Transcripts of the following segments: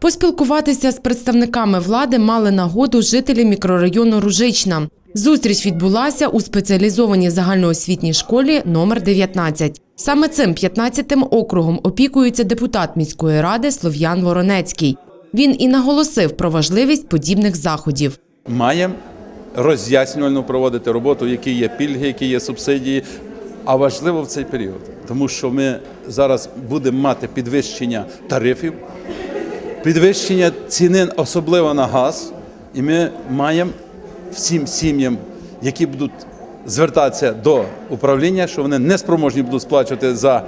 Поспілкуватися з представниками влади мали нагоду жителі мікрорайону Ружична. Зустріч відбулася у спеціалізованій загальноосвітній школі номер 19. Саме цим 15-тим округом опікується депутат міської ради Слов'ян Воронецький. Він і наголосив про важливість подібних заходів. маємо роз'яснювальну проводити роботу, які є пільги, які є субсидії. А важливо в цей період, тому що ми зараз будемо мати підвищення тарифів, підвищення ціни, особливо на газ, і ми маємо всім сім'ям, які будуть звертатися до управління, що вони не спроможні будуть сплачувати за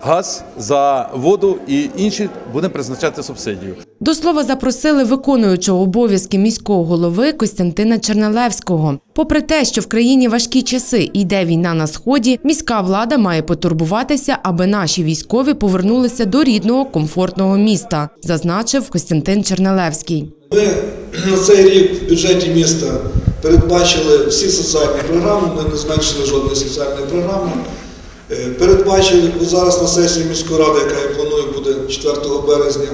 газ, за воду і інші, будемо призначати субсидію. До слова запросили виконуючого обов'язки міського голови Костянтина Чернелевського. Попри те, що в країні важкі часи і йде війна на сході, міська влада має потурбуватися, аби наші військові повернулися до рідного комфортного міста, зазначив Костянтин Чернелевський. Ми на цей рік в бюджеті міста передбачили всі соціальні програми, ми не зменшили жодної соціальної програми. Е, Передбачили зараз на сесії міської ради, яка я планую буде 4 березня,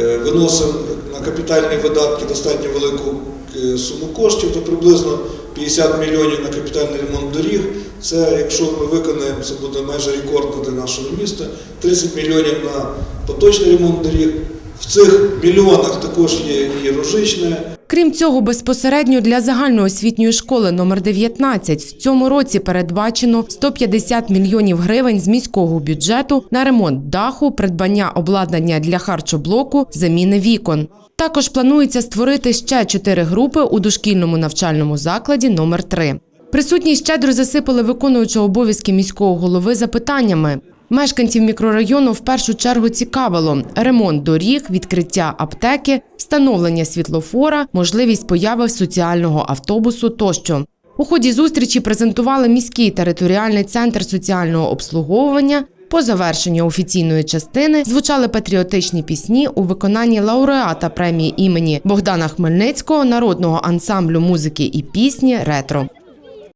е, виносимо на капітальні видатки достатньо велику е, суму коштів, то приблизно 50 мільйонів на капітальний ремонт доріг. Це, якщо ми виконаємо, це буде майже рекордно для нашого міста. 30 мільйонів на поточний ремонт доріг. В цих мільйонах також є і рожичне, Крім цього, безпосередньо для загальноосвітньої школи номер 19 в цьому році передбачено 150 мільйонів гривень з міського бюджету на ремонт даху, придбання обладнання для харчоблоку, заміни вікон. Також планується створити ще чотири групи у дошкільному навчальному закладі номер 3 Присутні щедро засипали виконуючого обов'язки міського голови запитаннями. Мешканців мікрорайону в першу чергу цікавило ремонт доріг, відкриття аптеки, встановлення світлофора, можливість появи соціального автобусу тощо. У ході зустрічі презентували міський територіальний центр соціального обслуговування. По завершенню офіційної частини звучали патріотичні пісні у виконанні лауреата премії імені Богдана Хмельницького народного ансамблю музики і пісні Ретро.